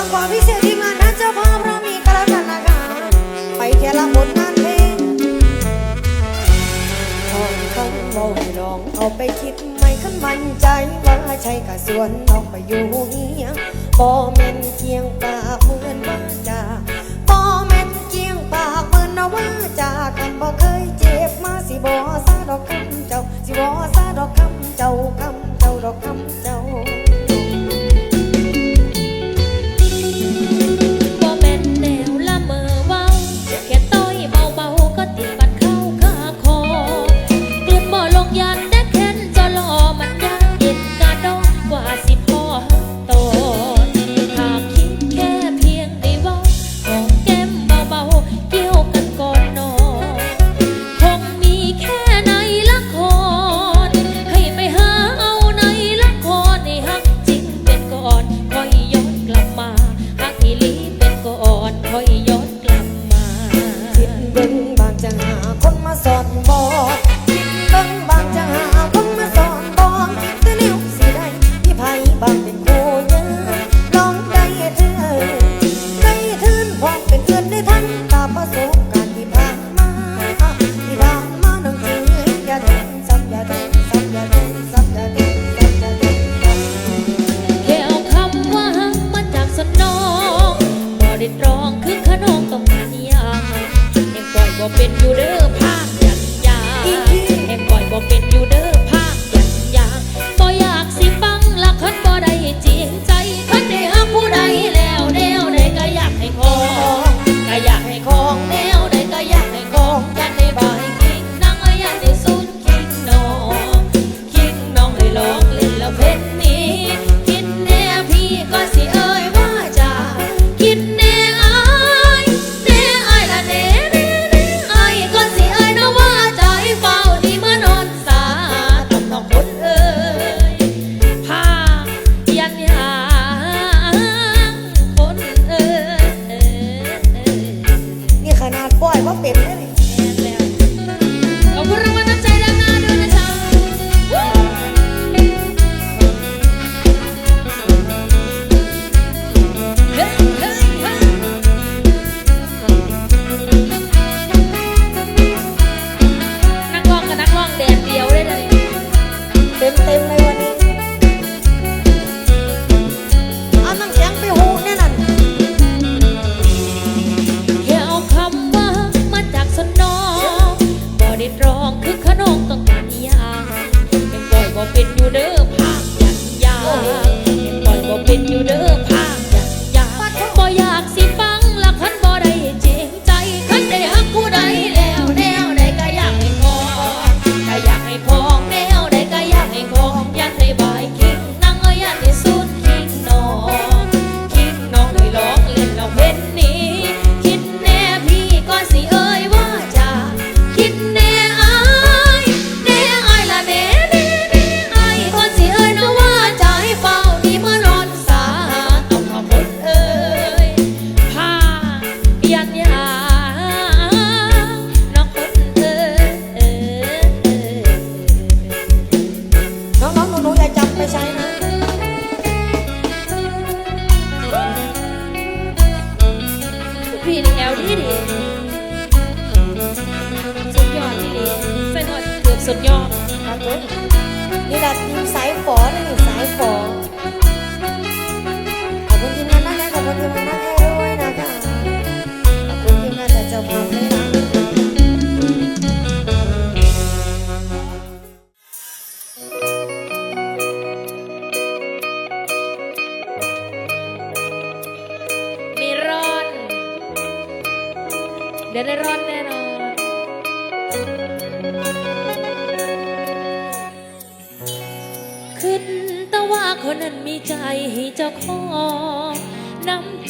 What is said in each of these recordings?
ต้องขอพิเศษที่มงานนั้นเจ้าพ่อพรามีกระดานากาะไปเทละผนั้นเพลงทองคำบอให้ลองเอาไปคิดไม่คันมั่นใจว่าใช่กะสวนออกไปอยู่เฮียบ่เม่นเคียงปากเหมือนว่าจาบ่เม่นเคียงปากเหมือนว่าจาคันบ่เคยเจ็บมาสิบ่ซาดอกคำ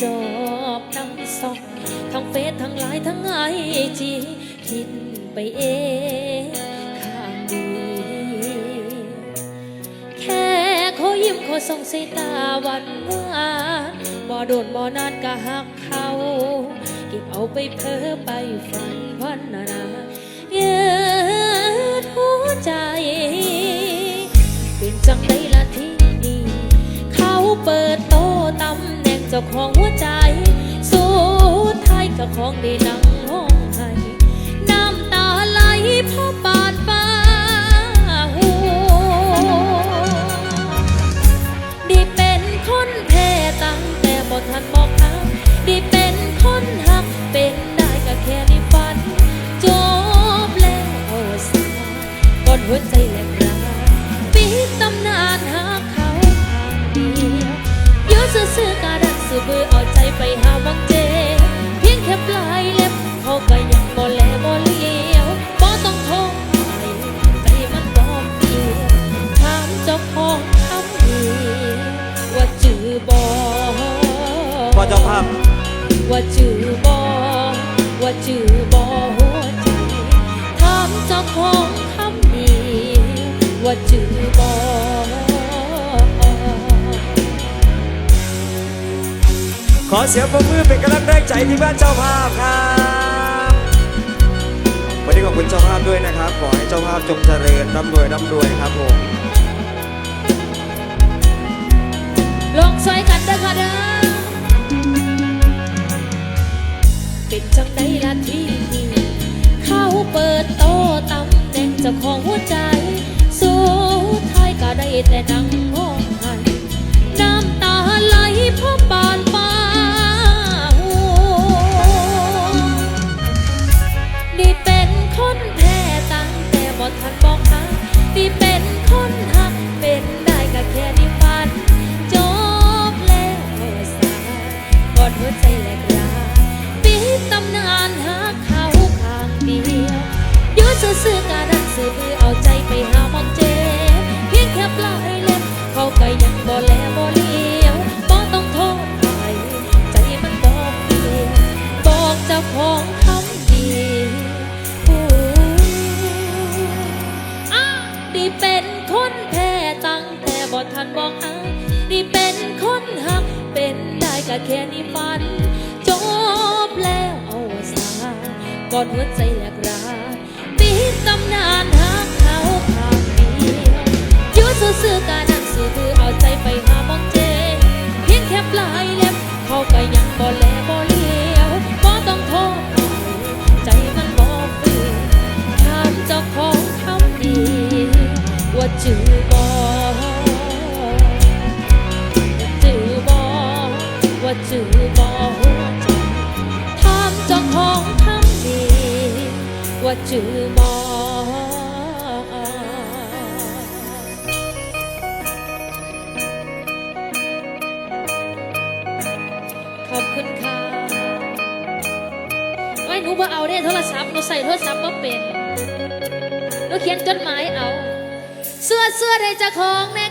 จบทั้งสองทั้งเฟซทั้งไลน์ทั้งไอจีคิดไปเองข้างดี แค่ขอยิ้มขอส่งสายตาหวานหวานบ่โดนบ่นานก็หักเขาเก็บเอาไปเพ้อไปฝันพันนาราเยืดหัวใจ เป็นจังไดละที่ดี เขาเปิดโตตำ เจ้าของหัวใจ สุดท้ายก็ของได้นั่งห้องไห้น้ำตาไหลเพราะบาดฟ้าหัวดีเป็นคนแพ้ตั้งแต่บ่ทันบอกหักดีเป็นคนหักเป็นได้ก็แค่ในฝัน จบแล้วเอาสาก่อนหัวใจแหลก ว่าจือบ่ว่าจือบ่หัวใจถามเจ้าของคำนี้ว่าจือบ่ขอเสียงปรบมือเป็นกำลังแรงใจที่บ้านเจ้าภาพครับวันนี้ขอบคุณเจ้าภาพด้วยนะครับ ขอให้เจ้าภาพจงเจริญร่ำรวยร่ำรวยครับผมลองซอยกันเด้อค่ะเด้อ จังใดละที่นี่เขาเปิดโตตำแหน่งเจ้าของหัวใจสุดท้ายก็ได้แต่นั่งห้องให้น้ำตาไหลเพราะบาน ซื่อการันสื่อมือเอาใจไปหามองเจเพียงแค่ปลายเล็บเขาก็ยังบ่แลบ่เลี้ยวบ่ต้องโทษใครใจมันบ่เปลี่ยนบอกเจ้าของคำดีอู้อ้าดีเป็นคนแพ้ตั้งแต่บ่ทันบอกอ้าดีเป็นคนหักเป็นได้ก็แค่นี้ฝัน จบแล้วเอาสาก่อนหัวใจแหลก ซื่อๆการนั่งสื่อคือเอาใจไปหามองเจ เพียงแค่ปลายเล็บเขาก็ยังบ่แลบ่เลี้ยวบ่ต้องโทษใครใจมันบ่ฝืนถามเจ้าของคำดีว่าจือบ่จือบ่ว่าจือบ่ถามเจ้าของคำดีว่าจือบ่ นูใส่โทรศัพท์เป็นหนูเขียนจดหมายเอา เสื้อเสื้อได้เจะของแน่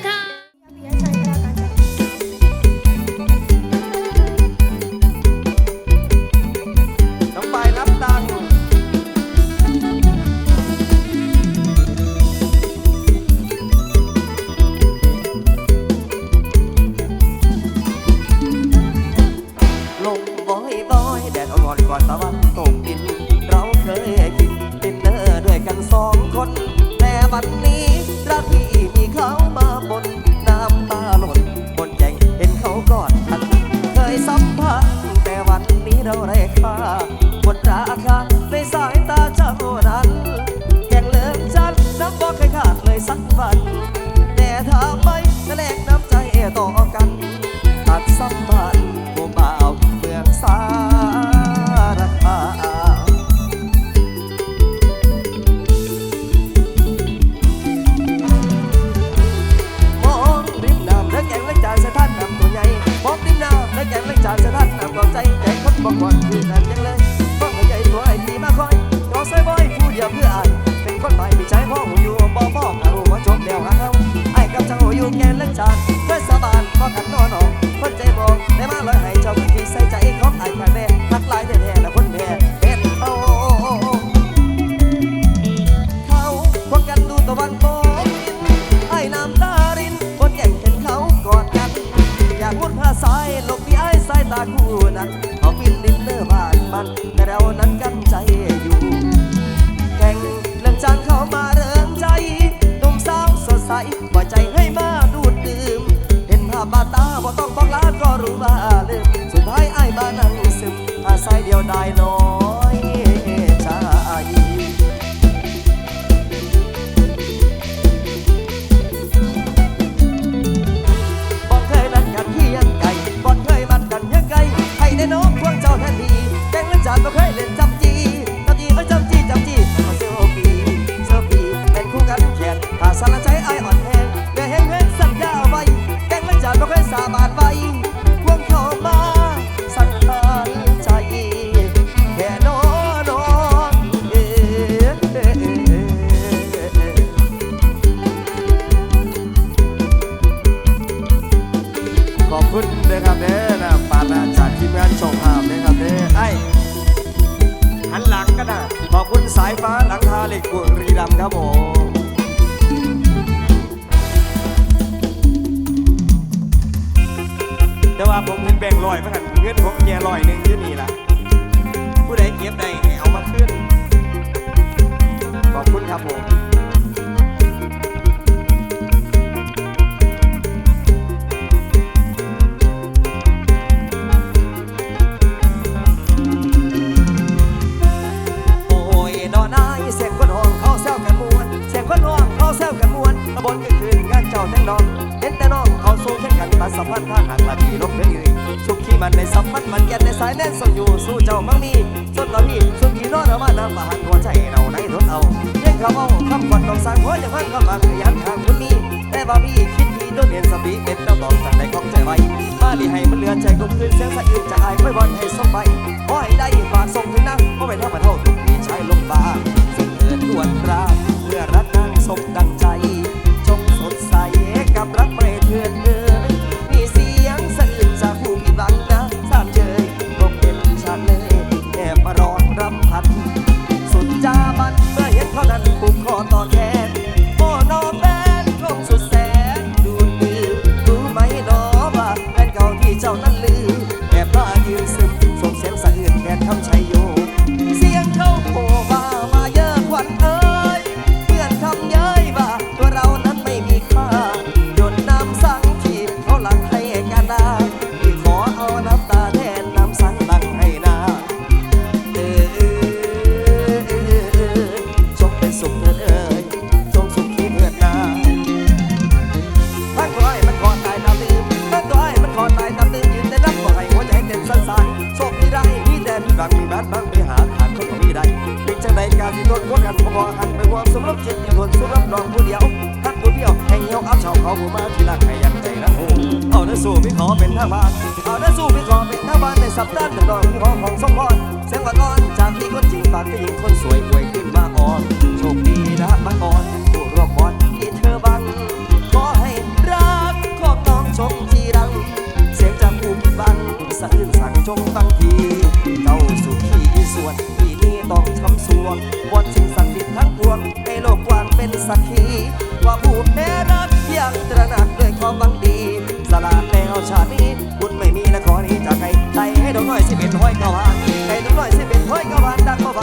you die know แบ่งลอยพักเงินผมแย่ลอยหนึ่งยืนนี่ล่ะ ผู้ใดเก็บใดให้เอามาขึ้น ขอบคุณครับผม สัมพันธ์ท่าหากละพี่ลบเป็นอื่นสุขีมันในสัมพันธ์มันแก่ในสายแน่นส่งอยู่สู้เจ้ามั่งมีสุดละพี่สุขีนอนเอามาน้ำปรหันหัวใจเราในทนเอาเลี้ยงเขาเอาคำก่นต้องสร้างหัวจะพังก็มาขยันทางคุณมีแต่บาพี่คิดดีต้องเรียนสติเป็นต้องบอกสั่งในกองใจไว้มาลีให้มันเลือนใจกลมคืนเสียงสะอื้นจะอายไม่บอลให้ส่งไปขอให้ได้ฝากส่งถึงนั่งเพราะเป็นท่ามาเท่าทุกปีใช้ลมบ้า ทนคนกันบ่บอกอันไปวางสมรบจิตยังทนสุรับรองผู้เดียวทักผู้เดียวแห่งเหี่ยวอับเฉาเขาผู้มาที่รักให้ยังใจละหูเอาเน้อสู้พี่ขอเป็นทางบ้านเอาเน้อสู้พี่ขอเป็นทางบ้านในสัปดาห์เป็นรองพี่ขอของสมพรเสียงหวานอ่อนจากพี่คนจริงปากก็ยิงคนสวยอวยขึ้นมาอ่อนโชคดีนะบ้านอ่อน สักทีว่าผู้แพ้รักยักตระหนักด้วยความบังดีสลาดแล้วชาตินี้บุญไม่มีและขอนี้จากใครใจให้ดอกน้อยสิบเอ็ดห้อยกะวันให้ดอกน้อยสิบเอ็ดห้อยกะวันดังก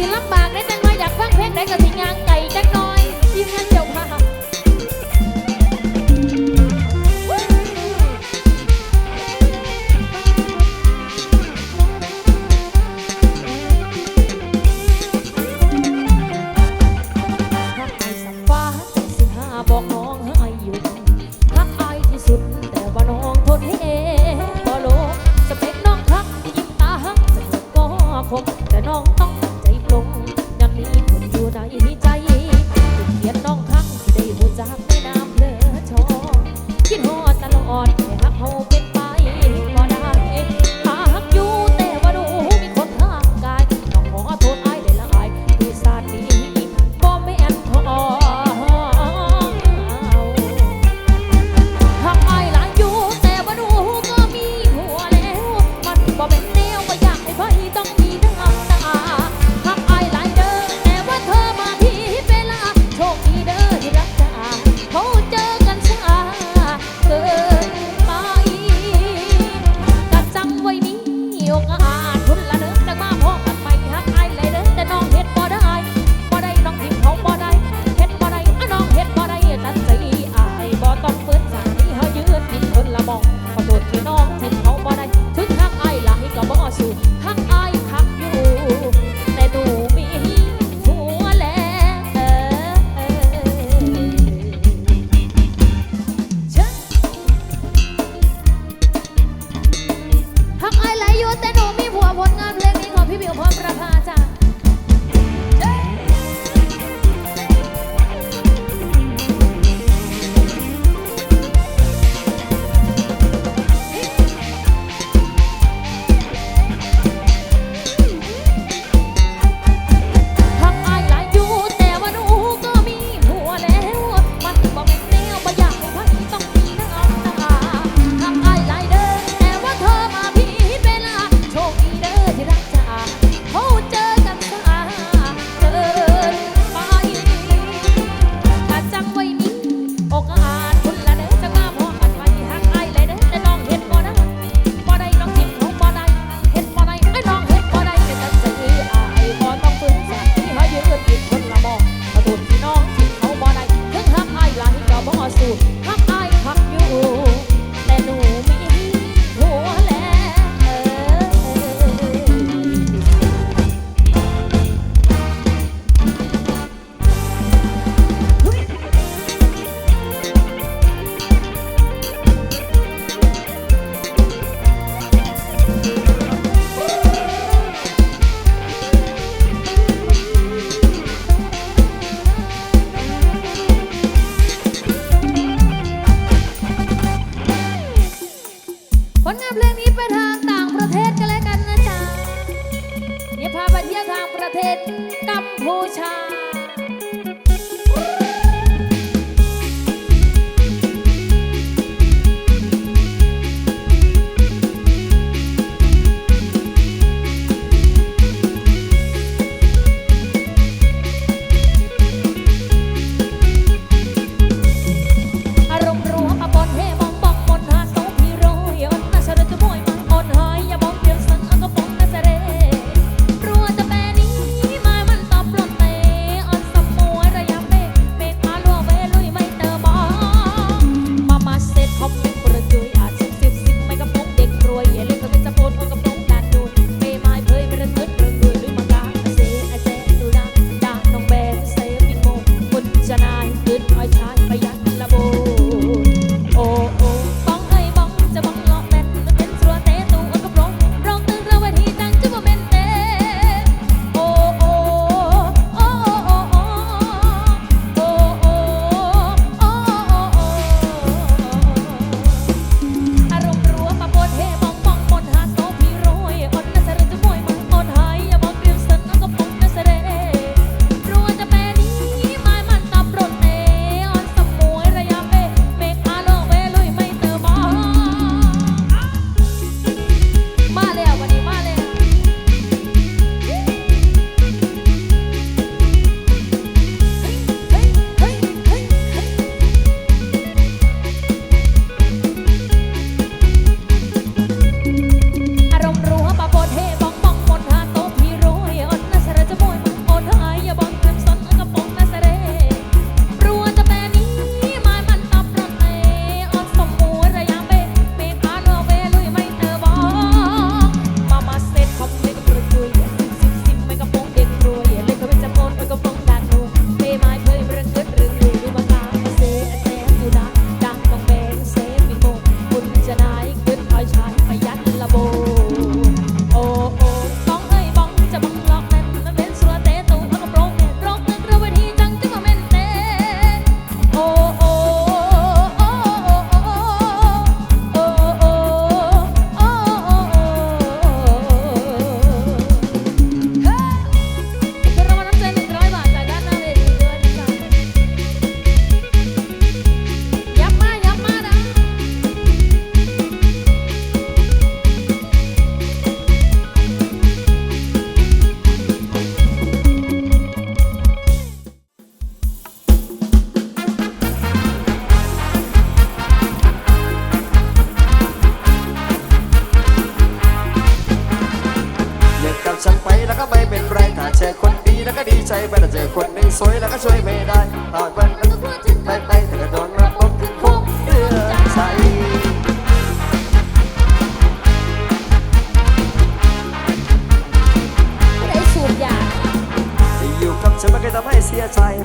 สิลำบากได้จังน้อยอยากฟังเพลงไหนก็สิยางไก่จังน้อยทีมให้เจ้าภาพ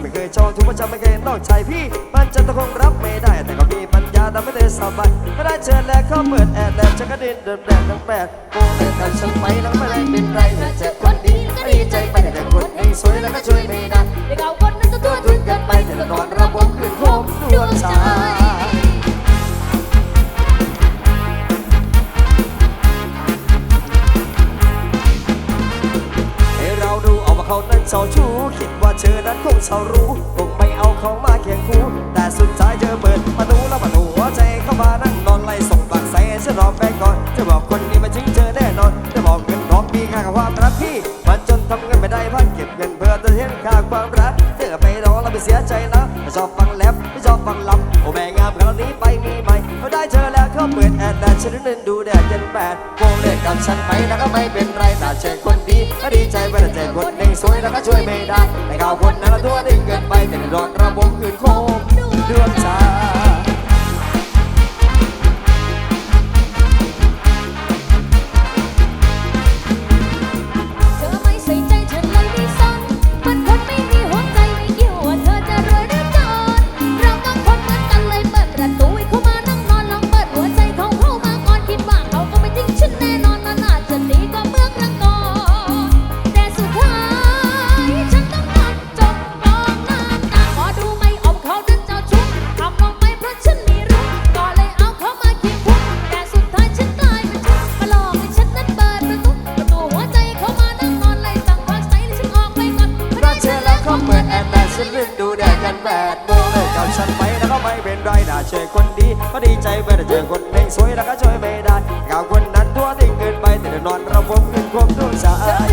ไม่เคยโชว์ถือว่าฉันไม่เคยนอกใจพี่ มันจะต้องคงรับไม่ได้ แต่ก็มีปัญญาทำให้เธอสบายก็ได้เชิญแล้วขาเปิดแอร์แล้วฉันก็เดินเดินแดดทั้งแปดโมงแต่ถ้าฉันไปแล้วไม่ได้เป็นไรจะคนดีแล้วก็ดีใจไปแต่คนเองสวยแล้วก็ช่วยไม่ได้เด็กเอาคนนั้นต้องตัวถึงเกินไปแต่นอนรับวันคืนโคตดวงใจ เช้ารู้คงไม่เอาเขามาเคียงคู่แต่สุดท้ายเจอเปิดประตูแล้วประตูหัวใจเข้ามานั่งนอนไล่ส่งปากใส่ฉันรอแฟนก่อนจะบอกคนนี้มานถึงเธอแน่นอนจะบอกเงินทองมีค่าความรักพี่มันจนทำเงินไม่ได้พันเก็บเงินเพื่อจะเห็นค่าความรักเธอไปรอแล้วไปเสียใจนะไม่ชอบฟังแรปไม่ชอบฟังลับโอ้แม่งามขนาดนี้ ฉันนั้นดูแดดจนแปดโมงเล่นกับฉันไปมแล้วก็ไม่เป็นไรแต่เชคนดีดีใจเวลาเจอคนหนึ่งสวยแล้วก็ช่วยไม่ได้แต่ข่าวคนนั้นละตัวได้เกินไปแต่ดอนระบบอื่นโคมดวงใจันเรียกดูแดดกันแปดโมงเลิกกับฉันไปแล้วก็ไม่เป็นไรนะเชยคนดีก็ดีใจเมื่อเจอคนเองสวยแล้วก็ช่วยไม่ได้กับคนนั้นตัวทิ้งเกินไปแต่นอนเระบมเงินความดูสาย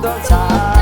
多彩。